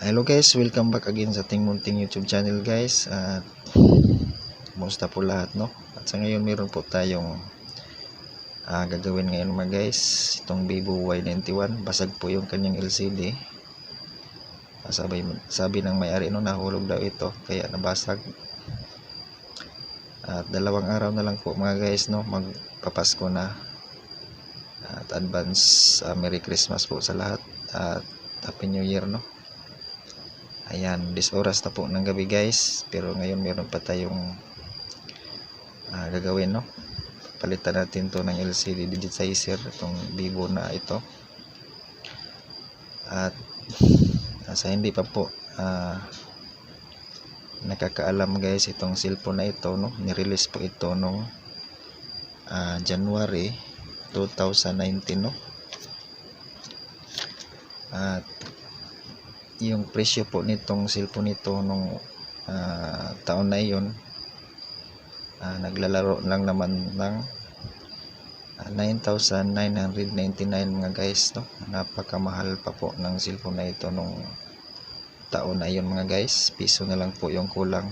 Hello guys, welcome back again sa ating munting YouTube channel guys. At kumusta po lahat no? At sa ngayon meron po tayong ah, gagawin ngayon mga guys. Itong Vivo Y91, basag po yung kanyang LCD. Ah, sabi, sabi ng may-ari no, nahulog daw ito, kaya nabasag. At dalawang araw na lang po mga guys no, magpapasko na. At advance ah, Merry Christmas po sa lahat. At Happy New Year no. Ayan, this oras na po ng gabi guys. Pero ngayon meron pa tayong ah, gagawin no. Palitan natin to ng LCD digitizer itong Vivo na ito. At ah, sa hindi pa po ah, nakakaalam guys itong cellphone na ito no. Nirelease po ito nung ah, January 2019 no. At yung presyo po nitong cellphone nito nung ah, taon na iyon ah, naglalaro lang naman ng ah, 9,999 mga guys no? Napakamahal pa po ng cellphone na ito nung taon na iyon mga guys. Piso na lang po yung kulang.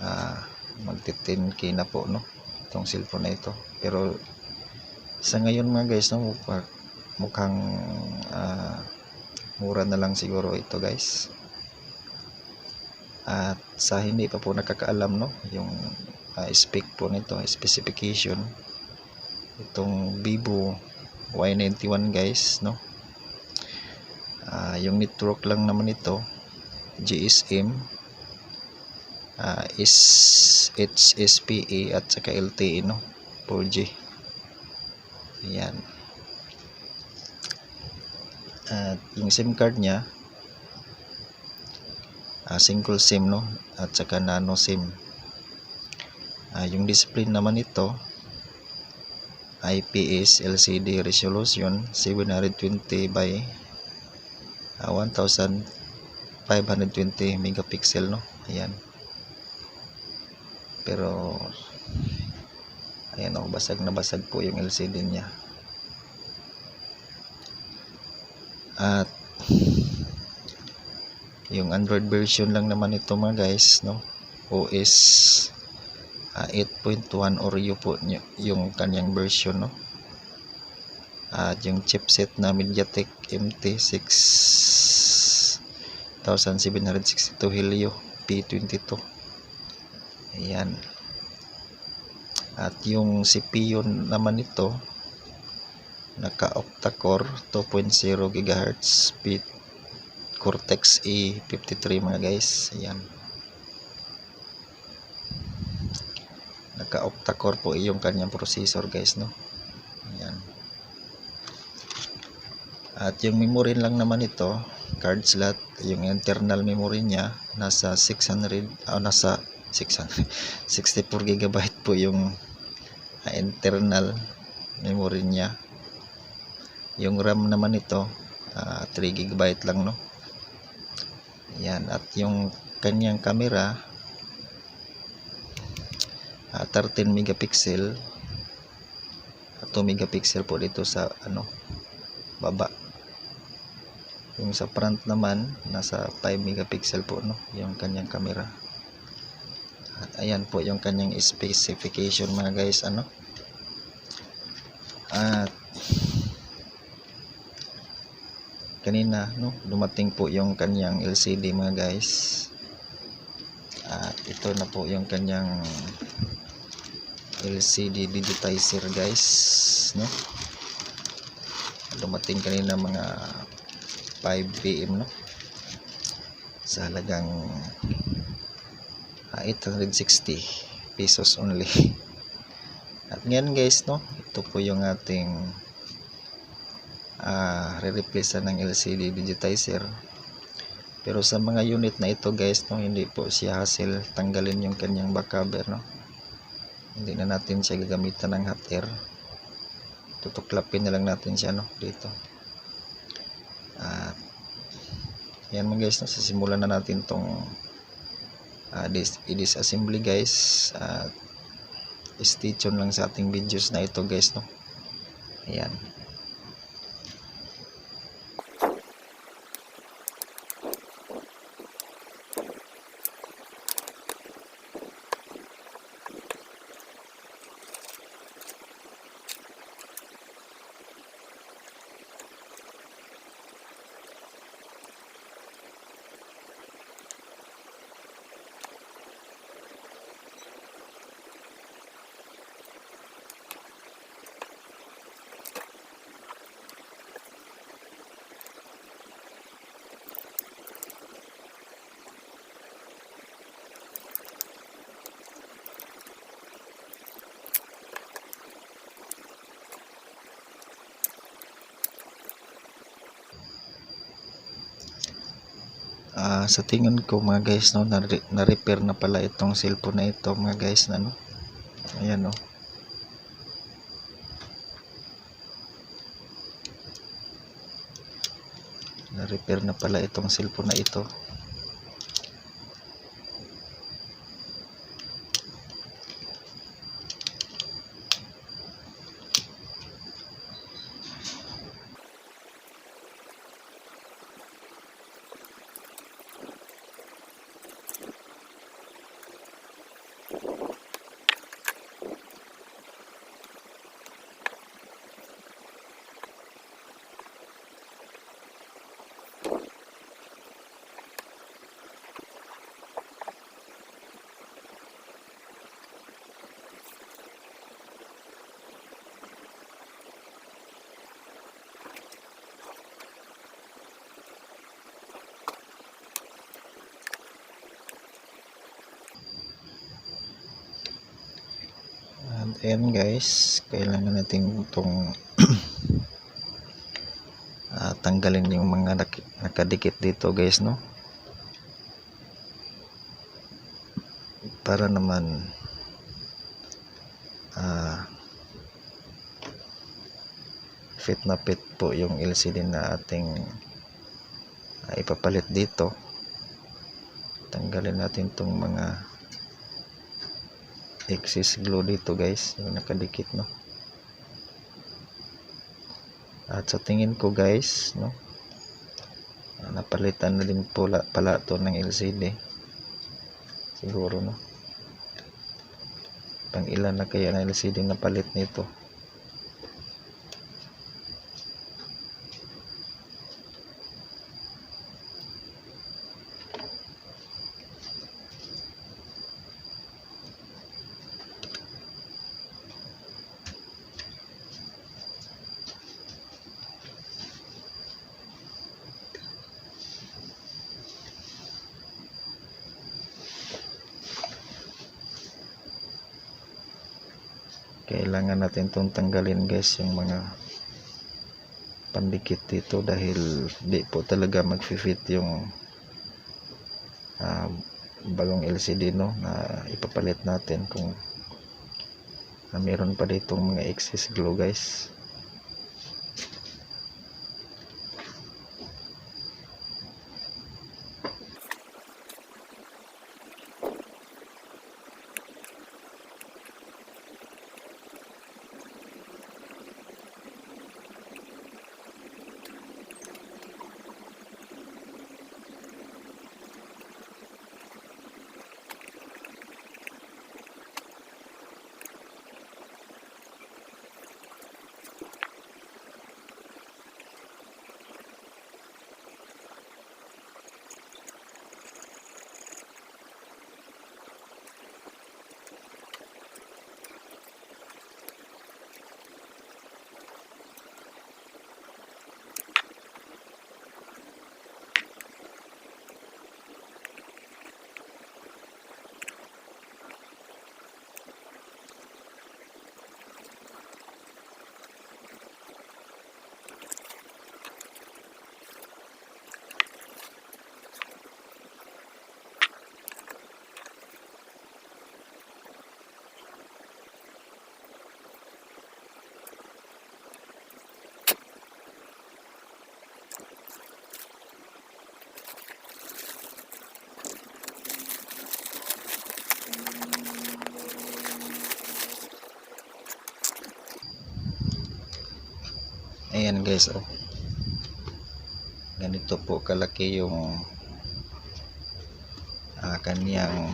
Ah, magti 10k na po no? Itong cellphone na ito. Pero sa ngayon mga guys no mukha- mukhang ah, mura na lang siguro ito guys. At sa hindi pa po nakakaalam no yung ah, spec po nito specification itong Vivo Y91 guys no. Ah, yung network lang naman ito GSM ah, is HSPA at saka LTE no 4G ayan at yung SIM card niya ah, single SIM no? At saka nano SIM. Ah, yung display naman ito IPS LCD resolution 720 by ah, 1520 megapixel no? Ayan. Pero ayan oh basag na basag po yung LCD niya at yung Android version lang naman ito mga guys no? OS ah, 8.1 Oreo po yung kanyang version no? At yung chipset na MediaTek MT6 1762 Helio P22 ayan. At yung CPU naman ito naka octa-core 2.0 GHz speed Cortex E53 mga guys. Ayan. Naka octa-core po yung kanyang processor guys no? Ayan. At yung memory lang naman ito card slot yung internal memory niya nasa 600 ah, nasa 600 64 gigabyte po yung ah, internal memory niya yung RAM naman ito ah, 3 gigabyte lang no? Yan at yung kanyang camera ah, 13 megapixel. At 2 megapixel po dito sa ano baba. Yung sa front naman nasa 5 megapixel po no? Yung kanyang camera. At ayan po yung kanyang specification mga guys ano at kanina no? Dumating po yung kanyang LCD mga guys. At ito na po yung kanyang LCD digitizer guys no? Dumating kanina mga 5 pm no? Sa halagang ah, 860 pesos only. At ngayon guys no? Ito po yung ating ah re-replace ng LCD digitizer. Pero sa mga unit na ito guys no hindi po siya hassle tanggalin yung kanyang back cover no. Hindi na natin siya gagamitan ng hot air. Tutuklapin na lang natin siya no dito. At yan mga guys no sisimulan na natin tong uh, dis i-disassembly guys. At tuned lang sa ating videos na ito guys no. Ayan Ah, sa tingin ko mga guys no na, na pala itong cellphone na ito mga guys na no? Ayan no na repair na pala itong cellphone na ito ayan guys, kailangan natin itong ah, tanggalin yung mga nak- nakadikit dito guys no. Para naman ah, fit na fit po yung LCD na ating ah, ipapalit dito. Tanggalin natin itong mga excess glue dito guys. Yung nakadikit no? At sa tingin ko guys no? Ah, napalitan na din pula, pala to ng LCD siguro no? Pang ilan na kaya na LCD na palit nito kailangan natin itong tanggalin guys yung mga pandikit dito dahil di po talaga mag-fit yung ah, bagong LCD no na ipapalit natin kung na meron pa ditong mga excess glue guys ayan guys oh. Ganito po kalaki yung ah, kaniyang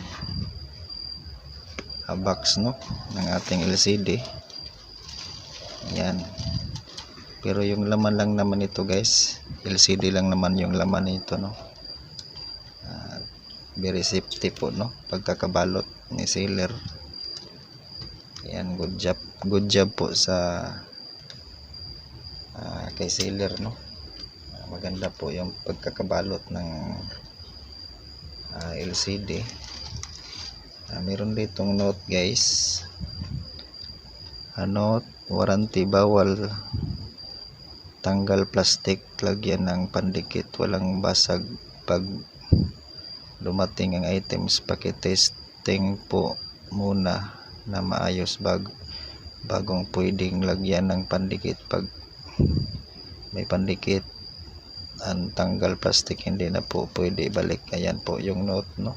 ah, box no ng ating LCD ayan. Pero yung laman lang naman ito guys. LCD lang naman yung laman nito no. Ah, very safety po no pagkakabalot ni sealer ayan good job good job po sa kay sealer no? Ah, maganda po yung pagkakabalot ng ah, LCD Ah, meron ditong note guys. Ah, note warranty bawal tanggal plastic lagyan ng pandikit walang basag pag dumating ang items. Pakitesting po muna na maayos bag bagong pwedeng lagyan ng pandikit pag may pandikit. Ang tanggal plastic hindi na po pwede balik. Ayan po yung note no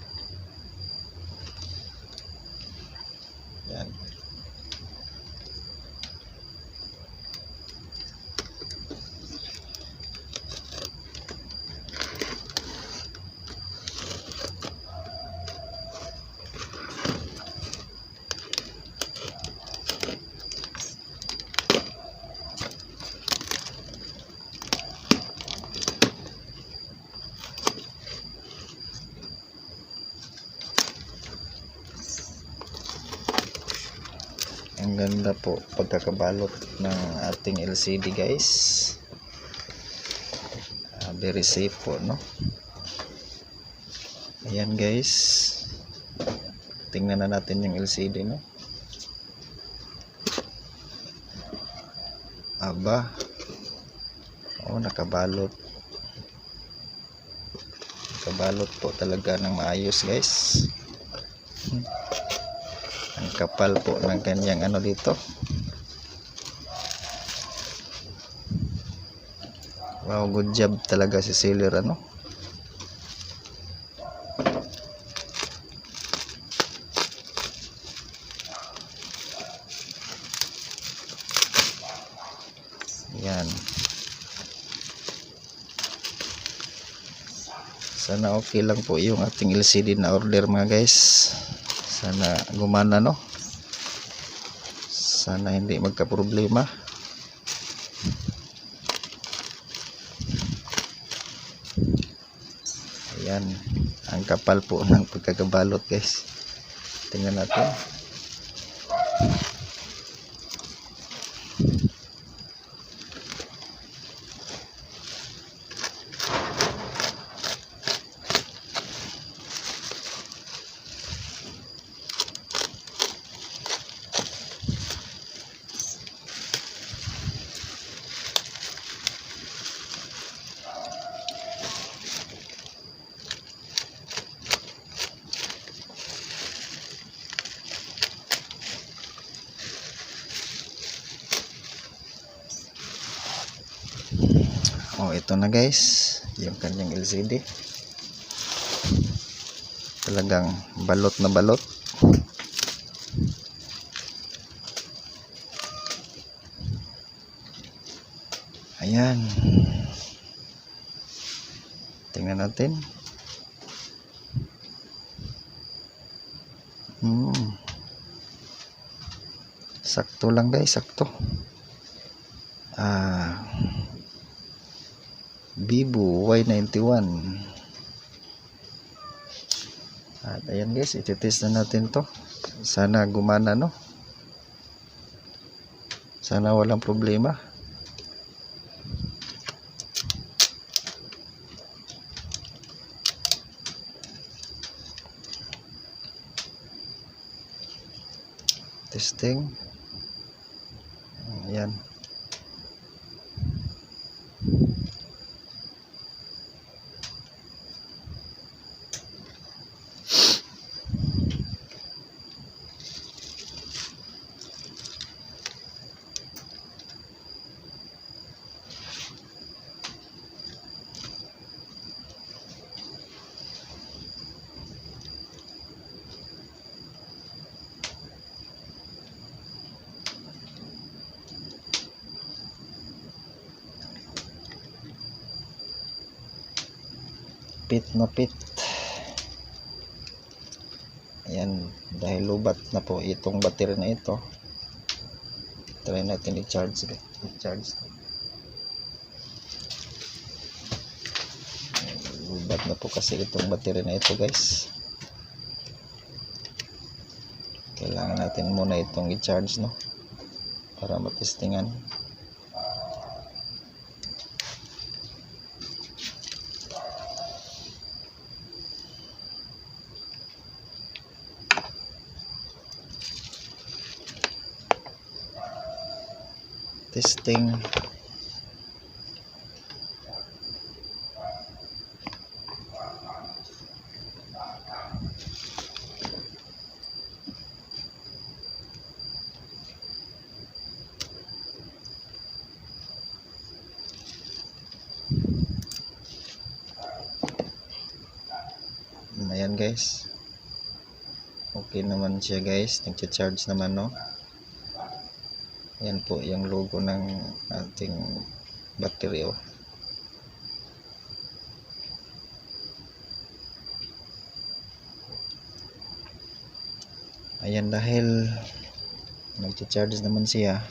yan ang ganda po pagkakabalot ng ating LCD guys. Ah, very safe po no? Ayan guys. Tingnan na natin yung LCD no? Aba. Oh nakabalot. Nakabalot po talaga ng maayos guys ang kapal po ng kanyang ano dito. Wow good job talaga si Sailor ano? Yan. Sana okay lang po yung ating LCD na order mga guys sana gumana no? Sana hindi magka problema ayan ang kapal po ng pagkakabalot guys. Tingnan natin oh ito na guys. Yung kanyang LCD talagang balot na balot. Ayan. Tingnan natin. Hmm. sakto lang guys. Sakto. Ah Vivo Y91 at ayan guys ititest na natin to. Sana gumana no? Sana walang problema. Testing. Ayan pit na pit ayan dahil lubat na po itong battery na ito. Try natin i-charge i-charge. Lubat na po kasi itong battery na ito guys. Kailangan natin muna itong i-charge no? Para matestingan testing. Ayan guys. Okay naman siya guys. Nagcha-charge naman no? Ayan po yung logo ng ating battery oh. Ayan dahil nagcha-charge naman siya.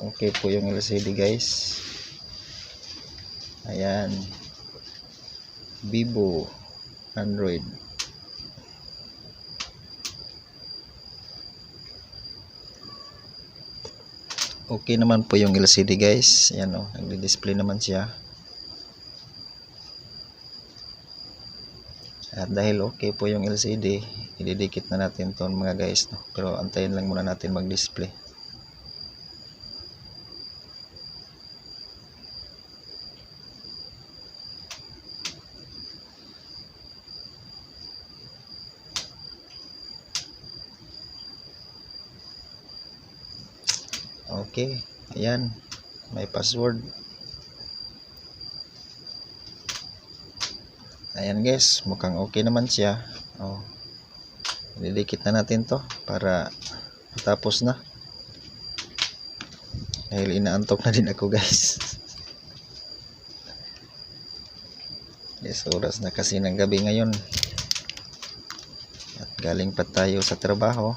Okay po yung LCD guys. Ayan. Vivo Android. Okay naman po yung LCD guys. Ayan o, nagdi-display naman siya. At dahil okay po yung LCD, ididikit na natin to mga guys. No? Pero antayin lang muna natin mag-display. Okay, ayan. May password. Ayan guys, mukhang okay naman siya. Oh. Didikit na natin to para matapos na. Dahil inaantok na din ako guys. yes, oras na kasi ng gabi ngayon. At galing pa tayo sa trabaho.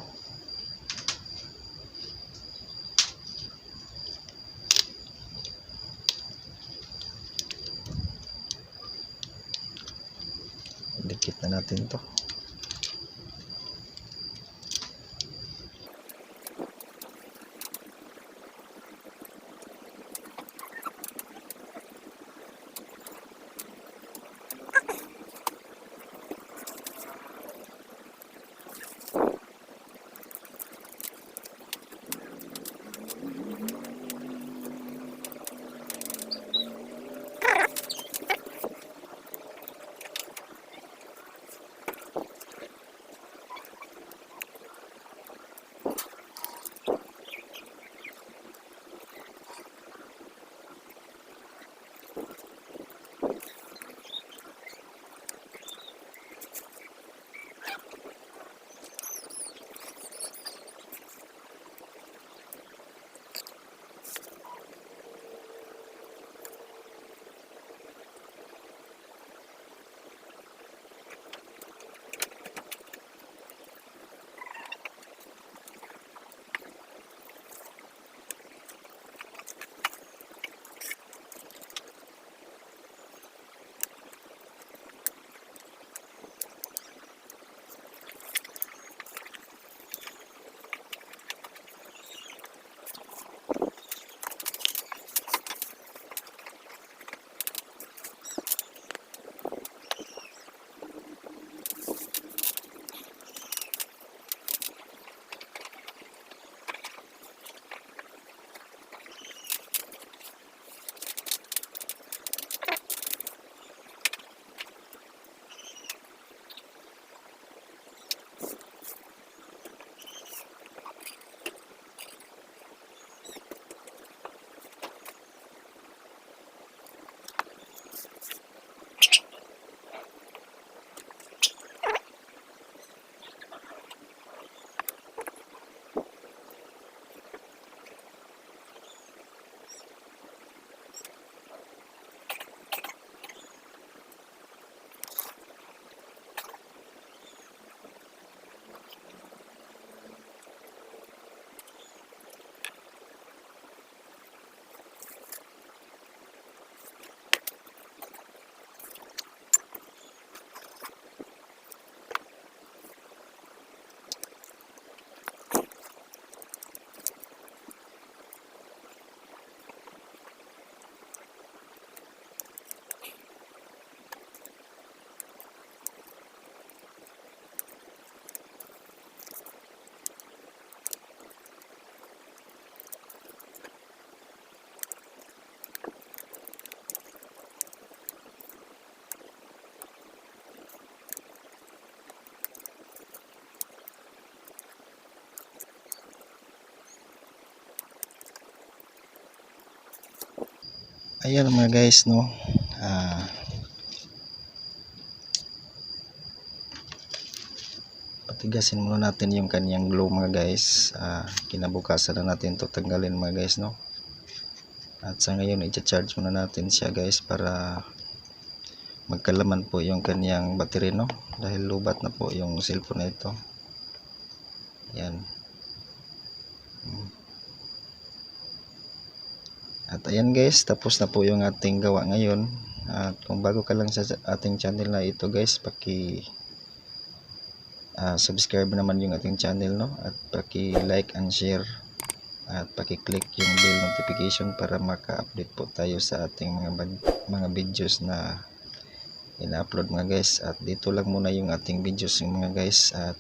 Natin to. Ayan mga guys no. ah. Patigasin muna natin yung kanyang glue mga guys. Ah, kinabukasan na natin to tanggalin mga guys no? At sa ngayon i-charge muna natin siya guys para magkalaman po yung kanyang battery no? Dahil lubat na po yung cellphone na ito. Yan Mm. At ayan guys tapos na po yung ating gawa ngayon. At kung bago ka lang sa ating channel na ito guys paki ah, subscribe naman yung ating channel no? At paki like and share. At paki-click yung bell notification para maka-update po tayo sa ating mga mga videos na ina-upload mga guys. At dito lang muna yung ating videos yung mga guys. At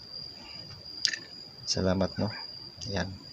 salamat no? Yan